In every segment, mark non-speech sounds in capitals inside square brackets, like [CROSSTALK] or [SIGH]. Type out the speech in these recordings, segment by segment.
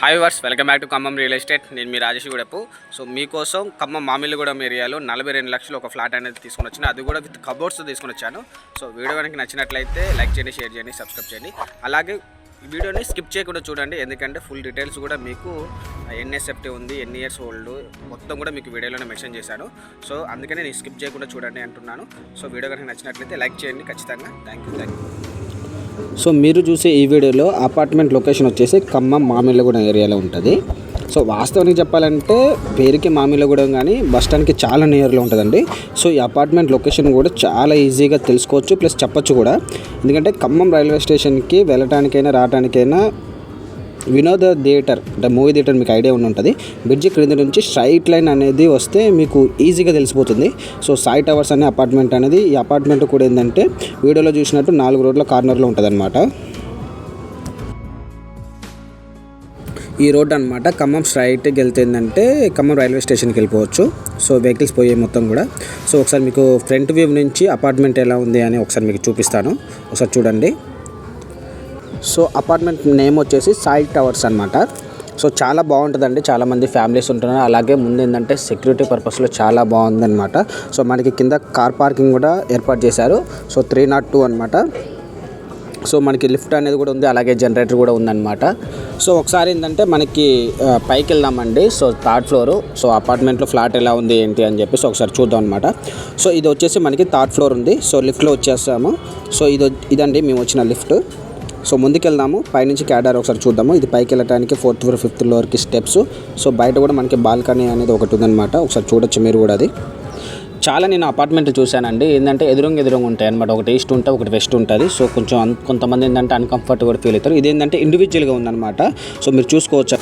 Hi viewers welcome back to Khammam real estate నేను మీ Rajesh Gudapu so మీకోసం ఖమ్మం మామిలిగూడెం ఏరియాలో నలభై రెండు లక్షలు ఒక ఫ్లాట్ అనేది తీసుకొని వచ్చాను. అది కూడా విత్ కబోర్డ్స్ తీసుకొని వచ్చాను. సో వీడియో కనుక నచ్చినట్లయితే లైక్ చేయండి షేర్ చేయండి సబ్స్క్రైబ్ చేయండి. అలాగే వీడియోని స్కిప్ చేయకుండా చూడండి. ఎందుకంటే ఫుల్ డీటెయిల్స్ కూడా మీకు ఎన్ఎస్ఎఫ్టీ ఉంది ఎన్ని ఇయర్స్ ఓల్డ్ మొత్తం కూడా మీకు వీడియోలోనే మెన్షన్ చేశాను. సో అందుకనే నేను స్కిప్ చేయకుండా చూడండి అంటున్నాను. సో వీడియో కనుక నచ్చినట్లయితే లైక్ చేయండి ఖచ్చితంగా. Thank you thank you so మీరు చూసే ఈ వీడియోలో అపార్ట్మెంట్ లొకేషన్ వచ్చేసి ఖమ్మం మామిళ్ళగూడెం ఏరియాలో ఉంటుంది. సో వాస్తవానికి చెప్పాలంటే పేరుకి మామిళ్ళగూడెం కానీ బస్ స్టాండ్కి చాలా నియర్లో ఉంటుందండి. సో ఈ అపార్ట్మెంట్ లొకేషన్ కూడా చాలా ఈజీగా తెలుసుకోవచ్చు ప్లస్ చెప్పొచ్చు కూడా. ఎందుకంటే ఖమ్మం రైల్వే స్టేషన్కి వెళ్ళటానికైనా రావటానికైనా వినోద థియేటర్ అంటే మూవీ థియేటర్ మీకు ఐడియా ఉండి ఉంటుంది. బ్రిడ్జి క్రింద నుంచి స్ట్రైట్ లైన్ అనేది వస్తే మీకు ఈజీగా తెలిసిపోతుంది. సో సాయి టవర్స్ అనే అపార్ట్మెంట్ అనేది ఈ అపార్ట్మెంట్ కూడా ఏంటంటే వీడియోలో చూసినట్టు నాలుగు రోడ్ల కార్నర్లో ఉంటుంది అనమాట ఈ రోడ్ అనమాట ఖమ్మం స్ట్రైట్కి వెళ్తే ఏంటంటే ఖమ్మం రైల్వే స్టేషన్కి వెళ్ళిపోవచ్చు. సో వెహికల్స్ పోయే మొత్తం కూడా. సో ఒకసారి మీకు ఫ్రంట్ వ్యూ నుంచి అపార్ట్మెంట్ ఎలా ఉంది అని ఒకసారి మీకు చూపిస్తాను. ఒకసారి చూడండి. సో అపార్ట్మెంట్ నేమ్ వచ్చేసి సాయి టవర్స్ అనమాట సో చాలా బాగుంటుందండి. చాలామంది ఫ్యామిలీస్ ఉంటున్నారు. అలాగే ముందు ఏంటంటే సెక్యూరిటీ పర్పస్లో చాలా బాగుందన్నమాట. సో మనకి కింద కార్ పార్కింగ్ కూడా ఏర్పాటు చేశారు. సో త్రీ నాట్ టూ అనమాట సో మనకి లిఫ్ట్ అనేది కూడా ఉంది. అలాగే జనరేటర్ కూడా ఉందన్నమాట. సో ఒకసారి ఏంటంటే మనకి పైకి వెళ్దామండి. So third floor. సో అపార్ట్మెంట్లో ఫ్లాట్ ఎలా ఉంది ఏంటి అని చెప్పేసి ఒకసారి చూద్దాం అనమాట సో ఇది వచ్చేసి మనకి థర్డ్ ఫ్లోర్ ఉంది. సో లిఫ్ట్లో వచ్చేసాము సో ఇది ఇదండి మేము వచ్చిన లిఫ్ట్. సో ముందుకెళ్దాము. పైనుంచి క్యాడర్ ఒకసారి చూద్దాము. ఇది పైకి వెళ్ళడానికి ఫోర్త్ ఫ్లోర్ ఫిఫ్త్ ఫ్లోర్కి స్టెప్స్. సో బయట కూడా మనకి బాల్కనీ అనేది ఒకటి ఉందన్నమాట. ఒకసారి చూడొచ్చు మీరు కూడా అది. చాలా నేను అపార్ట్మెంట్ చూశానండి. ఏంటంటే ఎదురుంగా ఎదురుంగా ఉంటాయి అనమాట ఒకటి ఈస్ట్ ఉంటుంది ఒకటి వెస్ట్ ఉంటుంది. సో కొంచెం కొంతమంది ఏంటంటే అన్కంఫర్టబుల్ ఫీల్ అవుతారు. ఇది ఏంటంటే ఇండివిజువల్గా ఉందన్నమాట. సో మీరు చూసుకోవచ్చు?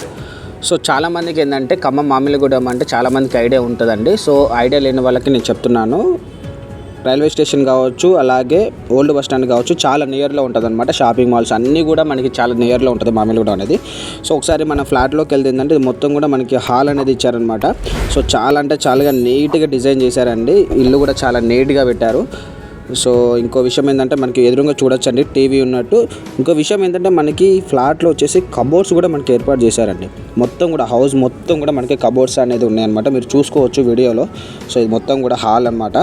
సో చాలామందికి ఏంటంటే ఖమ్మం మామిలిగూడెం అంటే చాలామందికి ఐడియా ఉంటుందండి. సో ఐడియా లేని వాళ్ళకి నేను చెప్తున్నాను. రైల్వే స్టేషన్ కావచ్చు అలాగే ఓల్డ్ బస్ స్టాండ్ కావచ్చు చాలా నియర్లో ఉంటుంది అనమాట షాపింగ్ మాల్స్ అన్నీ కూడా మనకి చాలా నియర్లో ఉంటుంది మామిలిగూడ అనేది. సో ఒకసారి మన ఫ్లాట్లోకి వెళ్తే ఏంటంటే మొత్తం కూడా మనకి హాల్ అనేది ఇచ్చారనమాట సో చాలా అంటే చాలా నీట్గా డిజైన్ చేశారండి. ఇల్లు కూడా చాలా నీట్గా పెట్టారు. సో ఇంకో విషయం ఏంటంటే మనకి ఎదురుగా చూడొచ్చండి టీవీ ఉన్నట్టు. ఇంకో విషయం ఏంటంటే మనకి ఫ్లాట్లో వచ్చేసి కబోర్డ్స్ కూడా మనకి ఏర్పాటు చేశారండి. మొత్తం కూడా హౌస్ మొత్తం కూడా మనకి కబోర్డ్స్ అనేది ఉన్నాయన్నమాట. మీరు చూసుకోవచ్చు వీడియోలో. సో ఇది మొత్తం కూడా హాల్ అన్నమాట.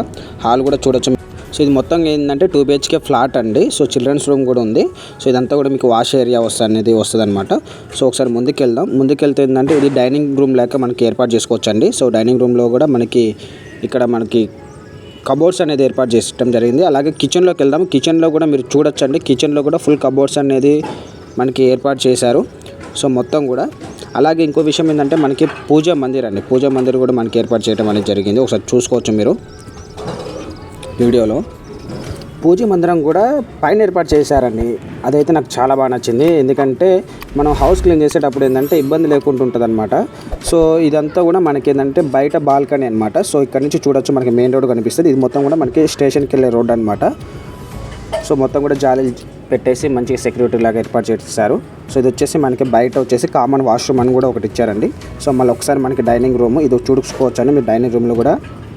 హాల్ కూడా చూడొచ్చు. సో ఇది మొత్తం ఏంటంటే టూ బిహెచ్కే ఫ్లాట్ అండి. సో చిల్డ్రన్స్ రూమ్ కూడా ఉంది. సో ఇదంతా కూడా మీకు వాష్ ఏరియా వస్తుంది అనేది వస్తుంది అనమాట సో ఒకసారి ముందుకెళ్దాం. ముందుకెళ్తే ఏంటంటే ఇది డైనింగ్ రూమ్ లేక మనకి ఏర్పాటు చేసుకోవచ్చు అండి సో డైనింగ్ రూమ్లో కూడా మనకి ఇక్కడ మనకి కబోర్డ్స్ అనేది ఏర్పాటు చేయడం జరిగింది. అలాగే కిచెన్లోకి వెళ్దాం. కిచెన్లో కూడా మీరు చూడొచ్చండి. కిచెన్లో కూడా ఫుల్ కబోర్డ్స్ అనేది మనకి ఏర్పాటు చేశారు. సో మొత్తం కూడా. అలాగే ఇంకో విషయం ఏంటంటే మనకి పూజా మందిర్ అండి. పూజా మందిర్ కూడా మనకి ఏర్పాటు చేయడం అనేది జరిగింది. ఒకసారి చూసుకోవచ్చు మీరు వీడియోలో. పూజ మందిరం కూడా పైన ఏర్పాటు చేశారండి. అదైతే నాకు చాలా బాగా నచ్చింది. ఎందుకంటే మనం హౌస్ క్లీన్ చేసేటప్పుడు ఏంటంటే ఇబ్బంది లేకుండా ఉంటుంది అనమాట సో ఇదంతా కూడా మనకి ఏంటంటే బయట బాల్కనీ అనమాట సో ఇక్కడ నుంచి చూడొచ్చు మనకి మెయిన్ రోడ్ కనిపిస్తుంది. ఇది మొత్తం కూడా మనకి స్టేషన్కి వెళ్ళే రోడ్ అనమాట సో మొత్తం కూడా జాలీలు పెట్టేసి మంచి సెక్యూరిటీ లాగా ఏర్పాటు చేస్తారు సో ఇది వచ్చేసి మనకి బయట వచ్చేసి కామన్ వాష్రూమ్ అని కూడా ఒకటి ఇచ్చారండి. సో మళ్ళీ ఒకసారి మనకి డైనింగ్ రూమ్ ఇది చూడుకోవచ్చు అని మీరు డైనింగ్ రూమ్లో కూడా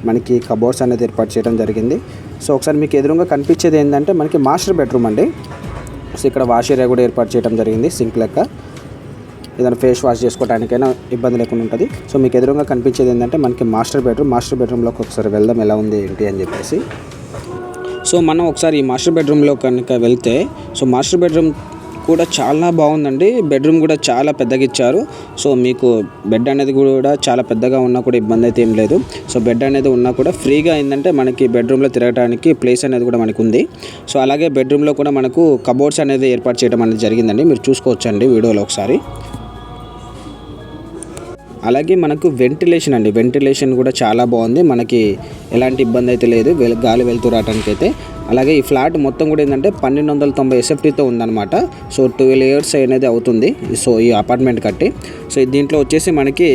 మనకి కబోర్డ్స్ అనేది ఏర్పాటు చేయడం జరిగింది. సో ఒకసారి మీకు ఎదురుగా కనిపించేది ఏంటంటే మనకి మాస్టర్ బెడ్రూమ్ అండి. సో ఇక్కడ వాష్ ఏరియా కూడా ఏర్పాటు చేయడం జరిగింది సింక్ లెక్క. ఏదైనా ఫేస్ వాష్ చేసుకోవడానికైనా ఇబ్బంది లేకుండా ఉంటుంది. సో మీకు ఎదురుగా కనిపించేది ఏంటంటే మనకి మాస్టర్ బెడ్రూమ్ మాస్టర్ బెడ్రూమ్లోకి ఒకసారి వెళ్దాం ఎలా ఉంది ఏంటి అని చెప్పేసి. సో మనం ఒకసారి ఈ మాస్టర్ బెడ్రూమ్లో కనుక వెళ్తే సో మాస్టర్ బెడ్రూమ్ కూడా చాలా బాగుందండి. బెడ్రూమ్ కూడా చాలా పెద్దగా ఇచ్చారు. సో మీకు బెడ్ అనేది కూడా చాలా పెద్దగా ఉన్నా కూడా ఇబ్బంది అయితే ఏం లేదు. సో బెడ్ అనేది ఉన్నా కూడా ఫ్రీగా ఏంటంటే మనకి బెడ్రూమ్లో తిరగడానికి ప్లేస్ అనేది కూడా మనకు ఉంది సో అలాగే బెడ్రూమ్లో కూడా మనకు కబోర్డ్స్ అనేది ఏర్పాటు చేయడం అనేది జరిగిందండి. మీరు చూసుకోవచ్చండి వీడియోలో ఒకసారి. అలాగే మనకు వెంటిలేషన్ అండి. వెంటిలేషన్ కూడా చాలా బాగుంది. మనకి ఎలాంటి ఇబ్బంది అయితే లేదు. గాలి వెళ్తూ రావడానికి అయితే అలాగే ఈ ఫ్లాట్ మొత్తం కూడా ఏంటంటే పన్నెండు వందల తొంభై ఎస్ఎఫ్టీతో ఉందన్నమాట. సో ట్వెల్వ్ ఇయర్స్ అనేది అవుతుంది. సో ఈ అపార్ట్మెంట్ కట్టి. సో దీంట్లో వచ్చేసి మనకి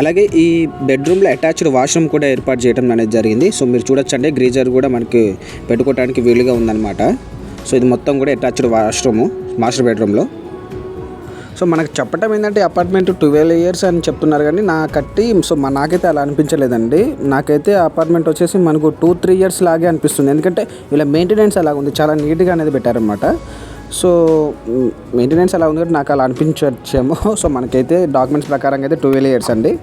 అలాగే ఈ బెడ్రూమ్లో అటాచ్డ్ వాష్రూమ్ కూడా ఏర్పాటు చేయడం అనేది జరిగింది. సో మీరు చూడొచ్చండి. గ్రీజర్ కూడా మనకి పెట్టుకోవడానికి వీలుగా ఉందన్నమాట. సో ఇది మొత్తం కూడా అటాచ్డ్ వాష్రూమ్ మాస్టర్ బెడ్రూమ్లో సో మనకు చెప్పటం ఏంటంటే అపార్ట్మెంట్ ట్వెల్వ్ ఇయర్స్ అని చెప్తున్నారు కానీ నా కట్టి సో మా నాకైతే అలా అనిపించలేదండి. నాకైతే అపార్ట్మెంట్ వచ్చేసి మనకు టూ త్రీ ఇయర్స్ లాగే అనిపిస్తుంది. ఎందుకంటే వీళ్ళ మెయింటెనెన్స్ అలాగ ఉంది. చాలా నీట్గా అనేది పెట్టారనమాట సో మెయింటెనెన్స్ అలా ఉంది కాబట్టి నాకు అలా అనిపించచ్చేమో. [LAUGHS] సో మనకైతే డాక్యుమెంట్స్ ప్రకారంగా అయితే ట్వెల్వ్ ఇయర్స్ అండి.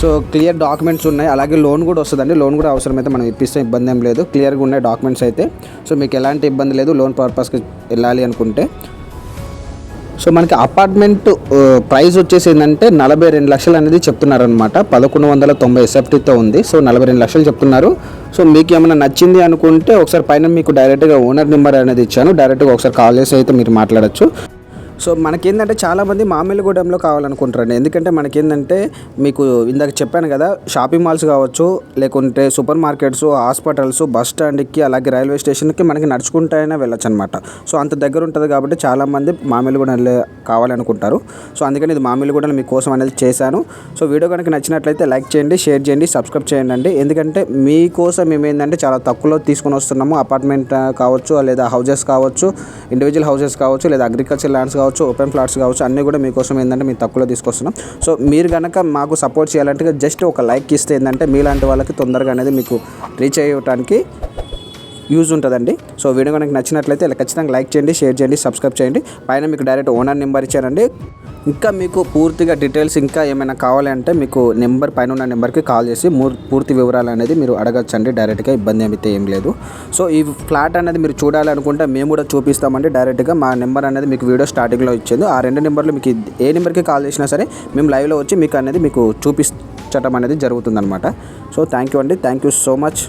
సో క్లియర్ డాక్యుమెంట్స్ ఉన్నాయి. అలాగే లోన్ కూడా వస్తుందండి. లోన్ కూడా అవసరమైతే మనం ఇప్పిస్తే ఇబ్బంది ఏం లేదు. క్లియర్గా ఉన్నాయి డాక్యుమెంట్స్ అయితే. సో మీకు ఎలాంటి ఇబ్బంది లేదు. లోన్ పర్పస్కి వెళ్ళాలి అనుకుంటే. సో మనకి అపార్ట్మెంట్ ప్రైస్ వచ్చేసి ఏంటంటే నలభై రెండు లక్షలు అనేది చెప్తున్నారు అనమాట పదకొండు వందల తొంభై ఎస్ఎఫ్టీతో ఉంది. సో నలభై రెండు లక్షలు చెప్తున్నారు. సో మీకు ఏమైనా నచ్చింది అనుకుంటే ఒకసారి పైన మీకు డైరెక్ట్గా ఓనర్ నెంబర్ అనేది ఇచ్చాను. డైరెక్ట్గా ఒకసారి కాల్ చేసి అయితే మీరు మాట్లాడచ్చు. సో మనకేంటంటే చాలామంది మామిలిగూడెంలో కావాలనుకుంటారండి. ఎందుకంటే మనకేంటంటే మీకు ఇందాక చెప్పాను కదా షాపింగ్ మాల్స్ కావచ్చు లేకుంటే సూపర్ మార్కెట్స్ హాస్పిటల్స్ బస్ స్టాండ్కి అలాగే రైల్వే స్టేషన్కి మనకి నడుచుకుంటూనే వెళ్ళొచ్చు అనమాట సో అంత దగ్గర ఉంటుంది కాబట్టి చాలామంది మామిలిగూడెంలో కావాలనుకుంటారు. సో అందుకని ఇది మామిలిగూడెం మీకోసం అనేది చేశాను. సో వీడియో కనుక నచ్చినట్లయితే లైక్ చేయండి షేర్ చేయండి సబ్స్క్రైబ్ చేయండి అండి ఎందుకంటే మీకోసం మేము ఏంటంటే చాలా తక్కువలో తీసుకొని వస్తున్నాము. అపార్ట్మెంట్ కావచ్చు లేదా హౌజెస్ కావచ్చు ఇండివిజువల్ హౌసెస్ కావచ్చు లేదా అగ్రికల్చర్ ల్యాండ్స్ కావచ్చు ఓపెన్ ప్లాట్స్ కావచ్చు అన్నీ కూడా మీకోసం ఏంటంటే మేము తక్కువలో తీసుకొస్తున్నాం. సో మీరు కనుక మాకు సపోర్ట్ చేయాలంటే జస్ట్ ఒక లైక్ ఇస్తే ఏంటంటే మీలాంటి వాళ్ళకి తొందరగా అనేది మీకు రీచ్ అయ్యటానికి యూజ్ ఉంటుందండి. సో వీడియో కనుక నచ్చినట్లయితే ఇలా ఖచ్చితంగా లైక్ చేయండి షేర్ చేయండి సబ్స్క్రైబ్ చేయండి. పైన మీకు డైరెక్ట్ ఓనర్ నెంబర్ ఇచ్చారండి. ఇంకా మీకు పూర్తిగా డీటెయిల్స్ ఇంకా ఏమైనా కావాలి అంటే మీకు నెంబర్ పైన ఉన్న నెంబర్కి కాల్ చేసి పూర్తి వివరాలు అనేది మీరు అడగచ్చండి. డైరెక్ట్గా ఇబ్బంది అయితే ఏం లేదు. సో ఈ ఫ్లాట్ అనేది మీరు చూడాలనుకుంటే మేము కూడా చూపిస్తామండి డైరెక్ట్గా. మా నెంబర్ అనేది మీకు వీడియో స్టార్టింగ్లో ఇచ్చింది. ఆ రెండు నెంబర్లు మీకు ఏ నెంబర్కి కాల్ చేసినా సరే మేము లైవ్లో వచ్చి మీకు అనేది మీకు చూపించటం అనేది జరుగుతుందన్నమాట. సో థ్యాంక్ యూ అండి. Thank you so much.